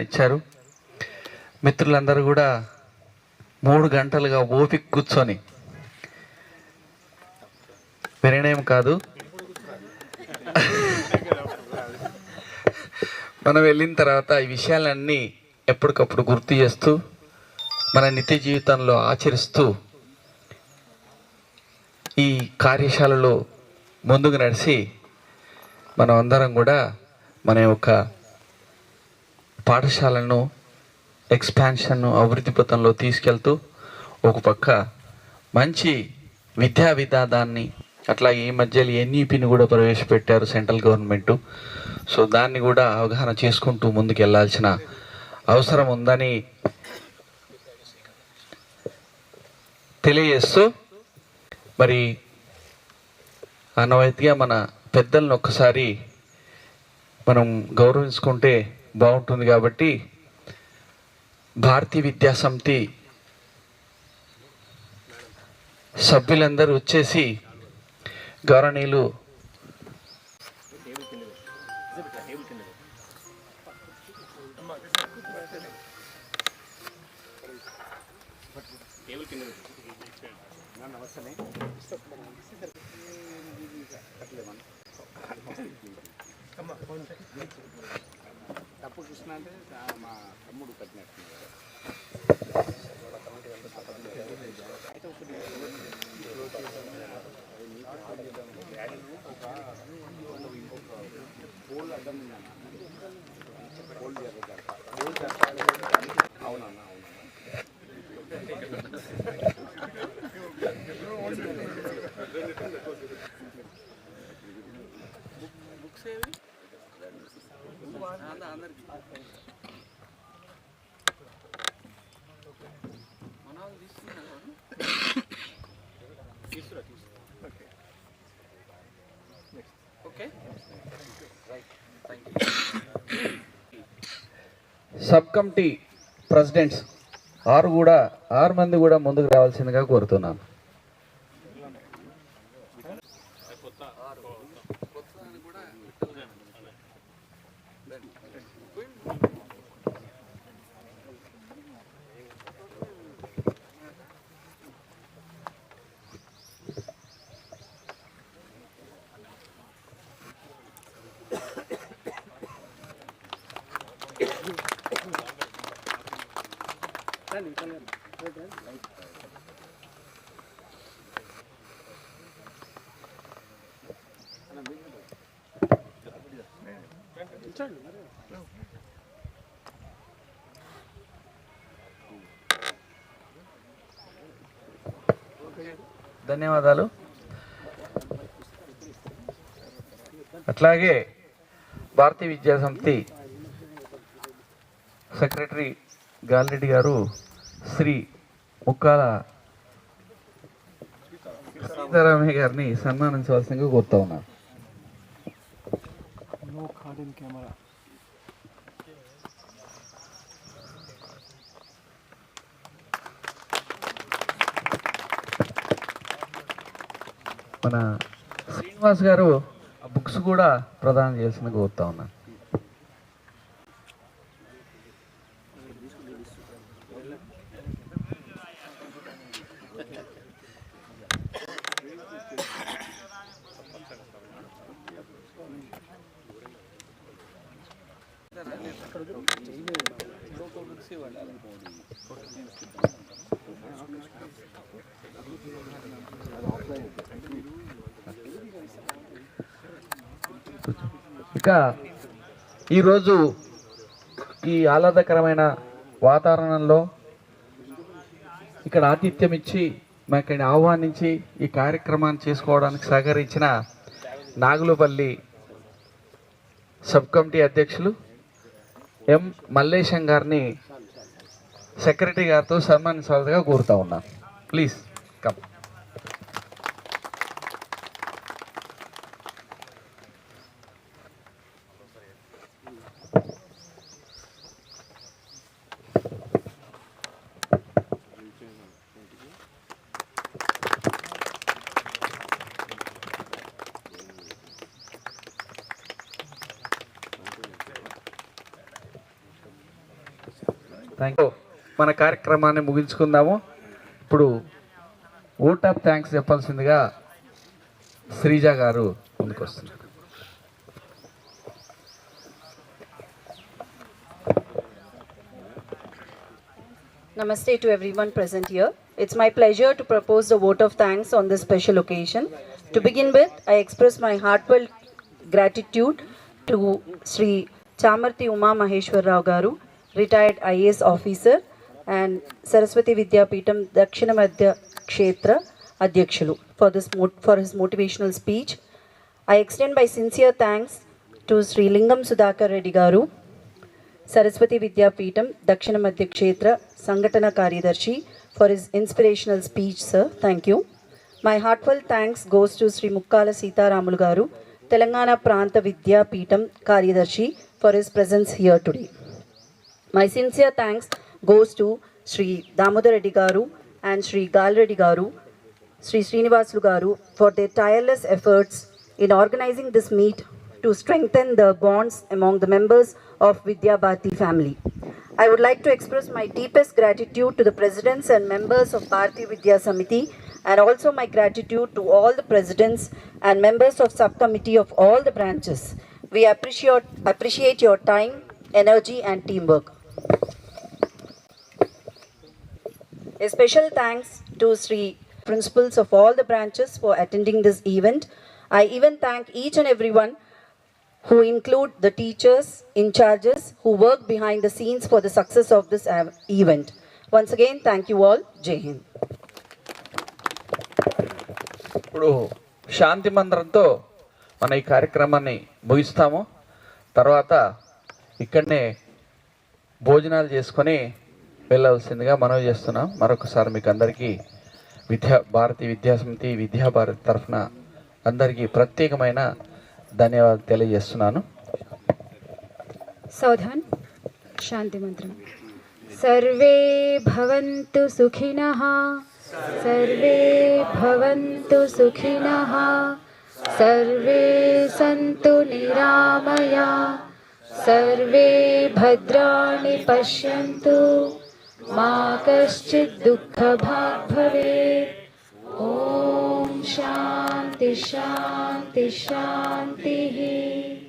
ఇచ్చారు. మిత్రులందరూ కూడా మూడు గంటలుగా ఓపిక కూర్చొని వినయం కాదు. మనం వెళ్ళిన తర్వాత ఈ విషయాలన్నీ ఎప్పటికప్పుడు గుర్తు చేస్తూ మన నిత్య జీవితంలో ఆచరిస్తూ ఈ కార్యశాలలో ముందుకు నడిచి మనం అందరం కూడా మన యొక్క పాఠశాలను ఎక్స్పాన్షన్ను అభివృద్ధి పథంలో తీసుకెళ్తూ ఒక పక్క మంచి విద్యా విధానాన్ని అట్లా ఈ మధ్యలో ఎన్ఈపిని కూడా ప్రవేశపెట్టారు సెంట్రల్ గవర్నమెంట్. సో దాన్ని కూడా అవగాహన చేసుకుంటూ ముందుకు వెళ్ళాల్సిన అవసరం ఉందని తెలియజేస్తూ మరి అనవైతిగా మన పెద్దలను ఒక్కసారి మనం గౌరవించుకుంటే బాగుంటుంది కాబట్టి భారతీయ విద్యాసమితి సభ్యులందరూ వచ్చేసి గౌరవనీయులు తప్పు కృష్ణ అంటే మా తమ్ముడు కట్టినట్టు. సబ్ కమిటీ ప్రెసిడెంట్స్ ఆరు కూడా ఆరు మంది కూడా ముందుకు రావాల్సిందిగా కోరుతున్నాను. ధన్యవాదాలు. అట్లాగే భారతీయ విద్యా సెక్రటరీ గాలిరెడ్డి గారు శ్రీ ముక్కాల సీతారామయ్య గారిని సన్మానించవలసిందిగా కోరుతా ఉన్నారు మన శ్రీనివాస్ గారు ఆ బుక్స్ కూడా ప్రదానం చేసిన కోరుతా ఉన్నాను. ఇక ఈరోజు ఈ ఆహ్లాదకరమైన వాతావరణంలో ఇక్కడ ఆతిథ్యం ఇచ్చి మాకు ఆహ్వానించి ఈ కార్యక్రమాన్ని చేసుకోవడానికి సహకరించిన నాగులపల్లి సబ్ కమిటీ అధ్యక్షులు ఎం మల్లేశం గారిని సెక్రటరీ గారితో సన్మానించవలసిగా కోరుతా ఉన్నాను ప్లీజ్ కమ్ థ్యాంక్ యూ మన కార్యక్రమాన్ని ముగించుకుందాము. ఇప్పుడు ఓట్ ఆఫ్ థ్యాంక్స్ చెప్పాల్సిందిగా శ్రీజ గారు ముందుకొస్తున్నారు namaste to everyone present here it's my pleasure to propose the vote of thanks on this special occasion to begin with I express my heartfelt gratitude to Shri Chamarthi Uma Maheswararao garu retired IAS officer and Saraswati Vidyapeetham దక్షిణ మధ్య క్షేత్ర అధ్యక్షులు for this mo for his motivational speech I extend my sincere thanks to Shri Lingam Sudhakar Reddy garu Saraswati Vidyapeetham దక్షిణ మధ్య క్షేత్ర సంఘటన కార్యదర్శి for his inspirational speech sir thank you my heartful thanks goes to Shri Mukkala Seetharamulu garu Telangana ప్రాంత విద్యాపీఠం కార్యదర్శి for his presence here today My sincere thanks goes to Sri Damodar Reddy Garu and Sri Gal Reddy Garu, Sri Srinivas Garu for their tireless efforts in organizing this meet to strengthen the bonds among the members of Vidya Bharti family. I would like to express my deepest gratitude to the presidents and members of Bharti Vidya Samiti and also my gratitude to all the presidents and members of subcommittee of all the branches. We appreciate, appreciate your time, energy and teamwork. A special thanks to Sri principals of all the branches for attending this event. I even thank each and everyone who include the teachers, in charges who work behind the scenes for the success of this event. Once again, thank you all. Jai Hind. ఇప్పుడు శాంతి మంత్రంతో మన ఈ కార్యక్రమాన్ని ముగిస్తాము తర్వాత ఇక్కడనే భోజనాలు చేసుకొని వెళ్ళవలసిందిగా మనవి చేస్తున్నాం. మరొకసారి మీకు అందరికీ విద్యా భారతి విద్యాసమితి విద్యాభారతి తరఫున అందరికీ ప్రత్యేకమైన ధన్యవాదాలు తెలియజేస్తున్నాను. సౌధాన్ శాంతి మంత్రం. సర్వే భవంతు సుఖిన సర్వే భవంతు సుఖిన సర్వే సంతు నిరామయా। सर्वे भद्राणि पश्यन्तु। मा कश्चित् दुःखभाग् भवेत्। ॐ शान्ति शान्ति शान्तिः।